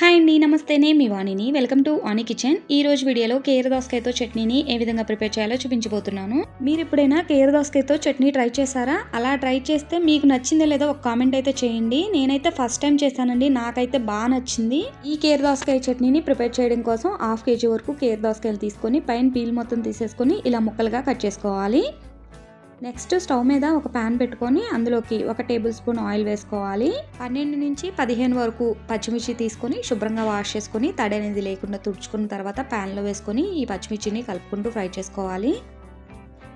Hi అండి నమస్తే. నేను మీ వాణిని. Welcome to Vani kitchen. ఈ రోజు వీడియోలో కేర దోసకాయతో చట్నీని ఏ విధంగా ప్రిపేర్ చేయాలో చూపించబోతున్నాను. మీరు ఎప్పుడైనా కేర దోసకాయతో చట్నీ ట్రై చేశారా? అలా ట్రై చేస్తే మీకు నచ్చిందో లేదో ఒక కామెంట్ అయితే చేయండి. నేనైతే ఫస్ట్ టైం చేశానండి. నాకైతే బాగా నచ్చింది. ఈ కేర దోసకాయ చట్నీని ప్రిపేర్ చేయడం కోసం హాఫ్ కేజీ వరకు కేర దోసకాయలు తీసుకొని పైన పీల్ మొత్తం తీసేసుకొని ఇలా ముక్కలుగా కట్ చేసుకోవాలి. నెక్స్ట్ స్టవ్ మీద ఒక ప్యాన్ పెట్టుకొని అందులోకి ఒక టేబుల్ స్పూన్ ఆయిల్ వేసుకోవాలి. పన్నెండు నుంచి పదిహేను వరకు పచ్చిమిర్చి తీసుకొని శుభ్రంగా వాష్ చేసుకొని తడి అనేది లేకుండా తుడుచుకున్న తర్వాత ప్యాన్లో వేసుకొని ఈ పచ్చిమిర్చిని కలుపుకుంటూ ఫ్రై చేసుకోవాలి.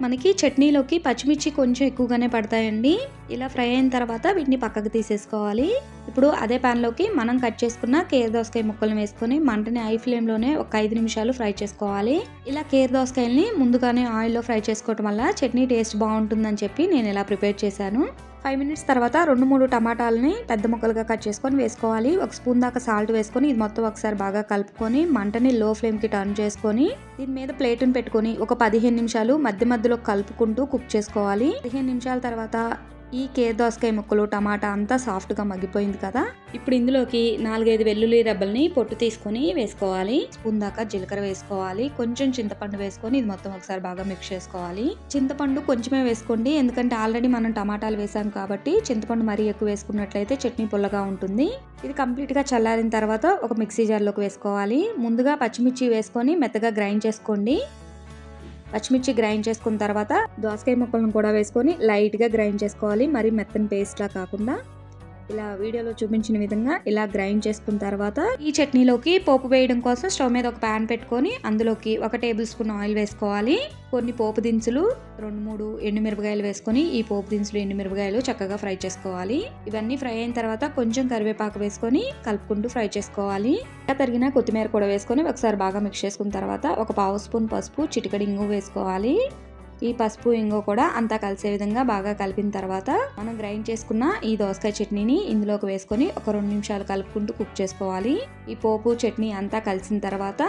మనకి చట్నీలోకి పచ్చిమిర్చి కొంచెం ఎక్కువగానే పడతాయండి. ఇలా ఫ్రై అయిన తర్వాత వీటిని పక్కకు తీసేసుకోవాలి. ఇప్పుడు అదే ప్యాన్లోకి మనం కట్ చేసుకున్న కేర్ దోసకాయ ముక్కలను వేసుకొని మంటని ఐ ఫ్లేమ్లోనే ఒక ఐదు నిమిషాలు ఫ్రై చేసుకోవాలి. ఇలా కేర్ దోసకాయల్ని ముందుగానే ఆయిల్లో ఫ్రై చేసుకోవటం వల్ల చట్నీ టేస్ట్ బాగుంటుందని చెప్పి నేను ఇలా ప్రిపేర్ చేశాను. ఫైవ్ మినిట్స్ తర్వాత రెండు మూడు టమాటాలని పెద్ద ముక్కలుగా కట్ చేసుకొని వేసుకోవాలి. ఒక స్పూన్ దాకా సాల్ట్ వేసుకొని ఇది మొత్తం ఒకసారి బాగా కలుపుకొని మంటని లో ఫ్లేమ్కి టర్న్ చేసుకొని దీని మీద ప్లేట్ని పెట్టుకొని ఒక పదిహేను నిమిషాలు మధ్య మధ్యలో కలుపుకుంటూ కుక్ చేసుకోవాలి. పదిహేను నిమిషాల తర్వాత ఈ కేర్ దోసకాయ ముక్కలు టమాటా అంతా సాఫ్ట్గా మగ్గిపోయింది కదా? ఇప్పుడు ఇందులోకి నాలుగైదు వెల్లుల్లి రెబ్బల్ని పొట్టు తీసుకొని వేసుకోవాలి. స్పూన్ దాకా జీలకర్ర వేసుకోవాలి. కొంచెం చింతపండు వేసుకొని ఇది మొత్తం ఒకసారి బాగా మిక్స్ చేసుకోవాలి. చింతపండు కొంచెమే వేసుకోండి. ఎందుకంటే ఆల్రెడీ మనం టమాటాలు వేసాం కాబట్టి చింతపండు మరీ ఎక్కువ వేసుకున్నట్లయితే చట్నీ పుల్లగా ఉంటుంది. ఇది కంప్లీట్గా చల్లారిన తర్వాత ఒక మిక్సీ జార్లోకి వేసుకోవాలి. ముందుగా పచ్చిమిర్చి వేసుకొని మెత్తగా గ్రైండ్ చేసుకోండి. పచ్చిమిర్చి గ్రైండ్ చేసుకున్న తర్వాత దోసకాయ ముక్కలను కూడా వేసుకొని లైట్గా గ్రైండ్ చేసుకోవాలి. మరి మెత్తని పేస్ట్లా కాకుండా ఇలా వీడియోలో చూపించిన విధంగా ఇలా గ్రైండ్ చేసుకున్న తర్వాత ఈ చట్నీలోకి పోపు వేయడం కోసం స్టవ్ మీద ఒక ప్యాన్ పెట్టుకొని అందులోకి ఒక టేబుల్ స్పూన్ ఆయిల్ వేసుకోవాలి. కొన్ని పోపు దినుసులు రెండు మూడు ఎండుమిరపకాయలు వేసుకొని ఈ పోపు దినుసులు ఎండుమిరపకాయలు చక్కగా ఫ్రై చేసుకోవాలి. ఇవన్నీ ఫ్రై అయిన తర్వాత కొంచెం కరివేపాకు వేసుకొని కలుపుకుంటూ ఫ్రై చేసుకోవాలి. తరిగిన కొత్తిమీర కూడా వేసుకొని ఒకసారి బాగా మిక్స్ చేసుకున్న తర్వాత ఒక పావు స్పూన్ పసుపు చిటికడి ఇంగు వేసుకోవాలి. ఈ పసుపు ఇంగో కూడా అంతా కలిసే విధంగా బాగా కలిపిన తర్వాత మనం గ్రైండ్ చేసుకున్న ఈ దోసకాయ చట్నీని ఇందులోకి వేసుకొని ఒక రెండు నిమిషాలు కలుపుకుంటూ కుక్ చేసుకోవాలి. ఈ పోపు చట్నీ అంతా కలిసిన తర్వాత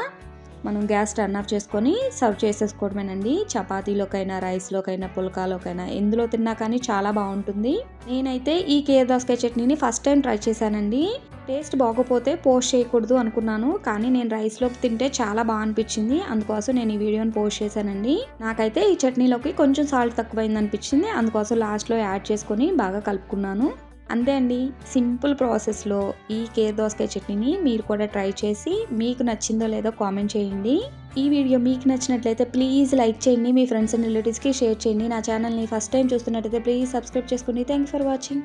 మనం గ్యాస్ టర్న్ ఆఫ్ చేసుకొని సర్వ్ చేసేసుకోవడమేనండి. చపాతీలోకైనా రైస్లోకైనా పుల్కాలోకైనా ఎందులో తిన్నా కానీ చాలా బాగుంటుంది. నేనైతే ఈ కేర్ దోసకాయ చట్నీని ఫస్ట్ టైం ట్రై చేశానండి. టేస్ట్ బాగోపోతే పోస్ట్ చేయకూడదు అనుకున్నాను కానీ నేను రైస్లోకి తింటే చాలా బాగా అనిపించింది. అందుకోసం నేను ఈ వీడియోని పోస్ట్ చేశానండి. నాకైతే ఈ చట్నీలోకి కొంచెం సాల్ట్ తక్కువైంది అనిపించింది. అందుకోసం లాస్ట్లో యాడ్ చేసుకొని బాగా కలుపుకున్నాను. అంతే అండి. సింపుల్ ప్రాసెస్లో ఈ కేర్ దోసకాయ చట్నీని మీరు కూడా ట్రై చేసి మీకు నచ్చిందో లేదో కామెంట్ చేయండి. ఈ వీడియో మీకు నచ్చినట్లయితే ప్లీజ్ లైక్ చేయండి. మీ ఫ్రెండ్స్ అండ్ రిలేటివ్స్కి షేర్ చేయండి. నా ఛానల్ని ఫస్ట్ టైం చూస్తున్నట్లయితే ప్లీజ్ సబ్స్క్రైబ్ చేసుకోండి థ్యాంక్ ఫర్ వాచింగ్.